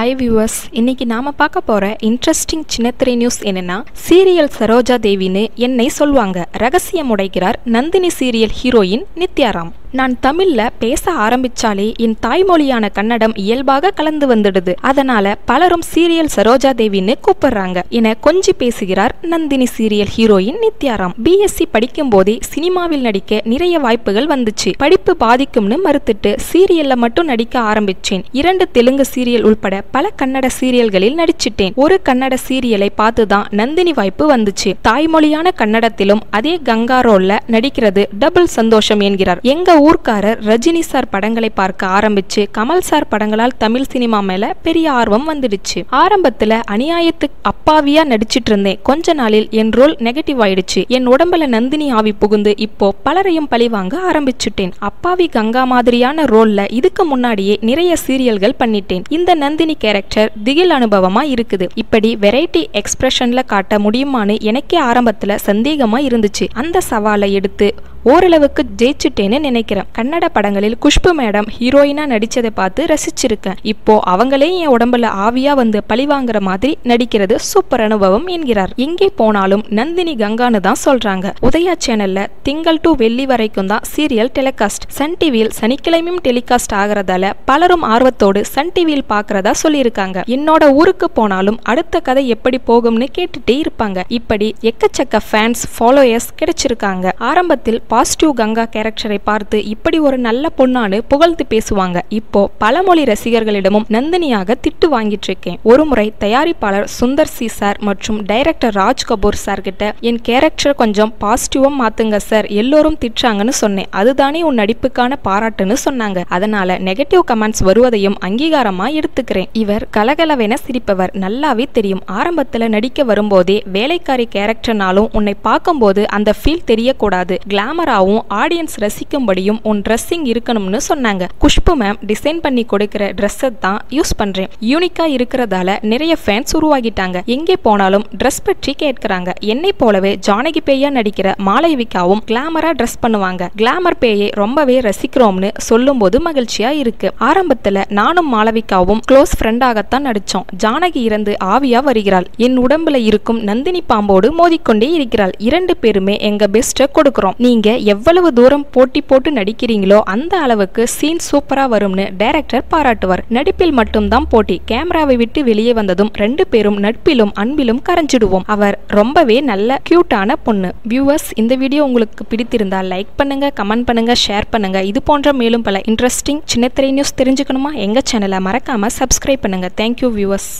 Hi viewers இன்னைக்கு நாம பார்க்க போற இன்ட்ரெஸ்டிங் சின்னத்திரை நியூஸ் என்னன்னா சீரியல் சரோஜா தேவின்னு என்னை சொல்வாங்க ரகசியம் உடைக்கிறார் நந்தினி சீரியல் ஹீரோயின் நித்யாராம். நான் தமிழ்ல பேச ஆரம்பிச்சாலே என் தாய்மொழியான கன்னடம் இயல்பாக கலந்து வந்துடுது. அதனால பலரும் சீரியல் சரோஜா தேவின்னு கூப்பிடுறாங்க. என கொஞ்சி பேசுகிறார் Nandini serial heroine Nithyaram. BSc படிக்கும் போதே சினிமாவில் நடிக்க நிறைய வாய்ப்புகள் வந்துச்சு. படிப்பு பாதிக்கும்னு மறுத்துட்டு சீரியல்ல மட்டும் நடிக்க ஆரம்பிச்சேன். இரண்டு தெலுங்கு சீரியல் உள்பட பல கன்னட சீரியல்களில் நடிச்சிட்டேன். ஒரு கன்னட சீரியலை பார்த்துதான் நந்தினி வாய்ப்பு வந்துச்சு. தாய்மொழியான கன்னடத்திலும் அதே கங்கா ரோல்ல நடிக்கிறது டபுள் சந்தோஷம் என்கிறார். எங்க ஊர்க்காரர் ரஜினி சார் படங்களை பார்க்க ஆரம்பிச்சு கமல் சார் படங்களால் தமிழ் சினிமா மேல பெரிய ஆர்வம் வந்துடுச்சு. ஆரம்பத்துல அநியாயத்துக்கு அப்பாவியா நடிச்சிட்டு இருந்தேன். கொஞ்ச நாளில் என் ரோல் நெகட்டிவ் ஆயிடுச்சு. என் உடம்புல நந்தினி ஆவி புகுந்து இப்போ பலரையும் பழிவாங்க ஆரம்பிச்சுட்டேன். அப்பாவி கங்கா மாதிரியான ரோல்ல இதுக்கு முன்னாடியே நிறைய சீரியல்கள் பண்ணிட்டேன். இந்த நந்தினி கேரக்டர் திகில் அனுபவமா இருக்குது. இப்படி வெரைட்டி எக்ஸ்பிரஷன்ல காட்ட முடியுமான்னு எனக்கே ஆரம்பத்துல சந்தேகமா இருந்துச்சு. அந்த சவாலை எடுத்து ஓரளவுக்கு ஜெயிச்சுட்டேன்னு நினைக்கிறேன். கன்னட படங்களில் குஷ்பு மேடம் ஹீரோயினா நடிச்சதை பார்த்து ரசிச்சிருக்கேன். இப்போ அவங்களே என் உடம்புல ஆவியா வந்து பழிவாங்குற மாதிரி நடிக்கிறது சூப்பர் அனுபவம் என்கிறார். எங்கே போனாலும் நந்தினி கங்கான்னு தான் சொல்றாங்க. உதயா சேனல்ல திங்கள் டு வெள்ளி வரைக்கும் தான் சீரியல் டெலிகாஸ்ட் சன் டிவியில் சனிக்கிழமையும் டெலிகாஸ்ட் ஆகிறதால பலரும் ஆர்வத்தோடு சன் டிவியில் பாக்குறதா சொல்லியிருக்காங்க. என்னோட ஊருக்கு போனாலும் அடுத்த கதை எப்படி போகும்னு கேட்டுட்டே இருப்பாங்க. இப்படி எக்கச்சக்க ஃபேன்ஸ் ஃபாலோயர்ஸ் கிடைச்சிருக்காங்க. ஆரம்பத்தில் பாசிட்டிவ் கங்கா கேரக்டரை பார்த்து இப்படி ஒரு நல்ல பொண்ணான்னு புகழ்ந்து பேசுவாங்க. இப்போ பலமொழி ரசிகர்களிடமும் நந்தினியாக திட்டு வாங்கிட்டு இருக்கேன் ஒரு முறை தயாரிப்பாளர் சுந்தர் சி சார் மற்றும் டைரக்டர் ராஜ் கபூர் சார் கிட்ட என் கேரக்டர் கொஞ்சம் பாசிட்டிவா மாத்துங்க சார். எல்லோரும் திட்டுறாங்கன்னு சொன்னேன். அதுதானே உன் நடிப்புக்கான பாராட்டுன்னு சொன்னாங்க. அதனால நெகட்டிவ் கமெண்ட்ஸ் வருவதையும் அங்கீகாரமா எடுத்துக்கிறேன். இவர் கலகலவென சிரிப்பவர். நல்லாவே தெரியும். ஆரம்பத்துல நடிக்க வரும்போதே வேலைக்காரி கேரக்டர்னாலும் உன்னை பார்க்கும்போது அந்த ஃபீல் தெரியக்கூடாது. கிளாமராகவும் ஆடியன்ஸ் ரசிக்கும்படியும் மாதிரியும் உன் ட்ரெஸ்ஸிங் இருக்கணும்னு சொன்னாங்க. குஷ்பு மேம் டிசைன் பண்ணி கொடுக்கிற ட்ரெஸ்ஸை தான் யூஸ் பண்றேன். யூனிக்கா இருக்கிறதால நிறைய ஃபேன்ஸ் உருவாகிட்டாங்க. எங்கே போனாலும் ட்ரெஸ் பற்றி கேட்கிறாங்க. என்னை போலவே ஜானகி பேயா நடிக்கிற மாளவிகாவும் கிளாமரா ட்ரெஸ் பண்ணுவாங்க. கிளாமர் பேயை ரொம்பவே ரசிக்கிறோம்னு சொல்லும்போது மகிழ்ச்சியா இருக்கு. ஆரம்பத்துல நானும் மாலவிகாவும் க்ளோஸ் ஃப்ரெண்டாகத்தான் நடிச்சோம். ஜானகி இறந்து ஆவியா வருகிறாள். என் உடம்புல இருக்கும் நந்தினி பாம்போடு மோதிக்கொண்டே இருக்கிறாள். இரண்டு பேருமே எங்க பெஸ்ட்டை கொடுக்கிறோம். நீங்க எவ்வளவு தூரம் போட்டி போட்டு நடிக்கிறீங்களோ அந்த அளவுக்கு சீன் சூப்பரா வரும்னு டைரக்டர் பாராட்டுவார். நடிப்பில் மட்டும்தான் போட்டி. கேமராவை விட்டு வெளியே வந்ததும் ரெண்டு பேரும் நட்பிலும் அன்பிலும் கரைஞ்சிடுவோம். அவர் ரொம்பவே நல்ல கியூட்டான பொண்ணு. வியூவர்ஸ் இந்த வீடியோ உங்களுக்கு பிடித்திருந்தால் லைக் பண்ணுங்க கமெண்ட் பண்ணுங்க ஷேர் பண்ணுங்க. இது போன்ற மேலும் பல இன்ட்ரெஸ்டிங் சின்னத்திரை நியூஸ் தெரிஞ்சுக்கணுமா? எங்க சேனலை மறக்காம சப்ஸ்கிரைப் பண்ணுங்க. Thank you viewers